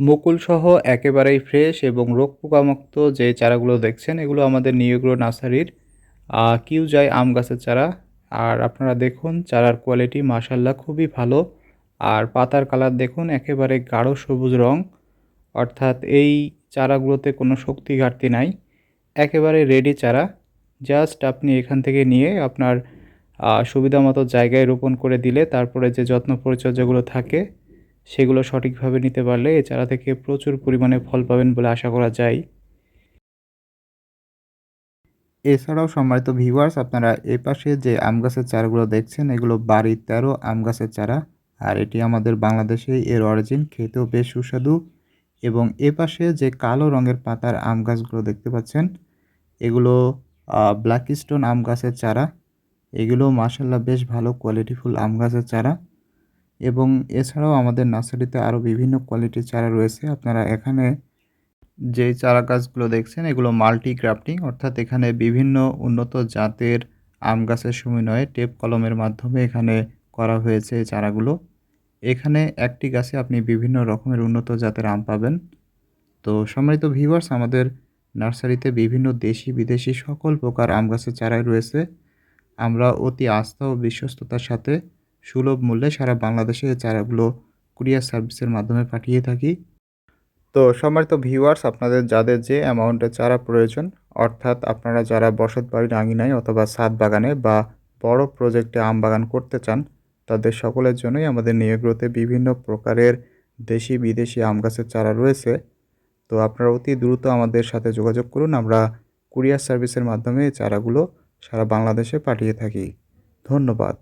মুকুলসহ একেবারেই ফ্রেশ এবং রোগ পোকামুক্ত যে চারাগুলো দেখছেন, এগুলো আমাদের নিয়োগ্র নার্সারির কিউজাই আম গাছের চারা। আর আপনারা দেখুন, চারার কোয়ালিটি মাসাল্লাহ খুবই ভালো। আর পাতার কালার দেখুন, একেবারে গাঢ় সবুজ রং। অর্থাৎ এই চারাগুলোতে কোনো শক্তি ঘাটতি নাই। একেবারে রেডি চারা। জাস্ট আপনি এখান থেকে নিয়ে আপনার সুবিধা মতো জায়গায় রোপণ করে দিলে তারপরে যে যত্ন পরিচর্যাগুলো থাকে সেগুলো সঠিকভাবে নিতে পারলে এই চারা থেকে প্রচুর পরিমাণে ফল পাবেন বলে আশা করা যায়। এছাড়াও সম্মানিত ভিউয়ার্স, আপনারা এ পাশে যে আম গাছের চারাগুলো দেখছেন, এগুলো বাড়ির তেরো আম গাছের চারা, আর এটি আমাদের বাংলাদেশে এর অরিজিন, খেতেও বেশ সুস্বাদু। এবং এ পাশে যে কালো রঙের পাতার আম গাছগুলো দেখতে পাচ্ছেন, এগুলো ব্ল্যাক স্টোন আম গাছের চারা। এগুলো মাসাল্লাহ বেশ ভালো কোয়ালিটিফুল আম গাছের চারা। এবং এছাড়াও আমাদের নার্সারিতে আরও বিভিন্ন কোয়ালিটির চারা রয়েছে। আপনারা এখানে যে চারা গাছগুলো দেখছেন, এগুলো মাল্টি গ্রাফটিং অর্থাৎ এখানে বিভিন্ন উন্নত জাতের আম গাছের সমন্বয়ে টেপ কলমের মাধ্যমে এখানে করা হয়েছে চারাগুলো। এখানে একটি গাছে আপনি বিভিন্ন রকমের উন্নত জাতের আম পাবেন। তো সম্মানিত ভিউয়ার্স আমাদের নার্সারিতে বিভিন্ন দেশি বিদেশি সকল প্রকার আম গাছের চারাই রয়েছে। আমরা অতি আস্থা ও বিশ্বস্ততার সাথে সুলভ মূল্যে সারা বাংলাদেশে এই চারাগুলো কুরিয়ার সার্ভিসের মাধ্যমে পাঠিয়ে থাকি। তো সম্মানিত ভিউয়ার্স, আপনাদের যাদের যে অ্যামাউন্টের চারা প্রয়োজন, অর্থাৎ আপনারা যারা বসত বাড়ির আঙিনায় অথবা ছাদ বাগানে বা বড় প্রজেক্টে আম বাগান করতে চান, তাদের সকলের জন্যই আমাদের নিয়োগ্রতে বিভিন্ন প্রকারের দেশি বিদেশি আম গাছের চারা রয়েছে। তো আপনারা অতি দ্রুত আমাদের সাথে যোগাযোগ করুন, আমরা কুরিয়ার সার্ভিসের মাধ্যমে চারাগুলো সারা বাংলাদেশে পাঠিয়ে থাকি। ধন্যবাদ।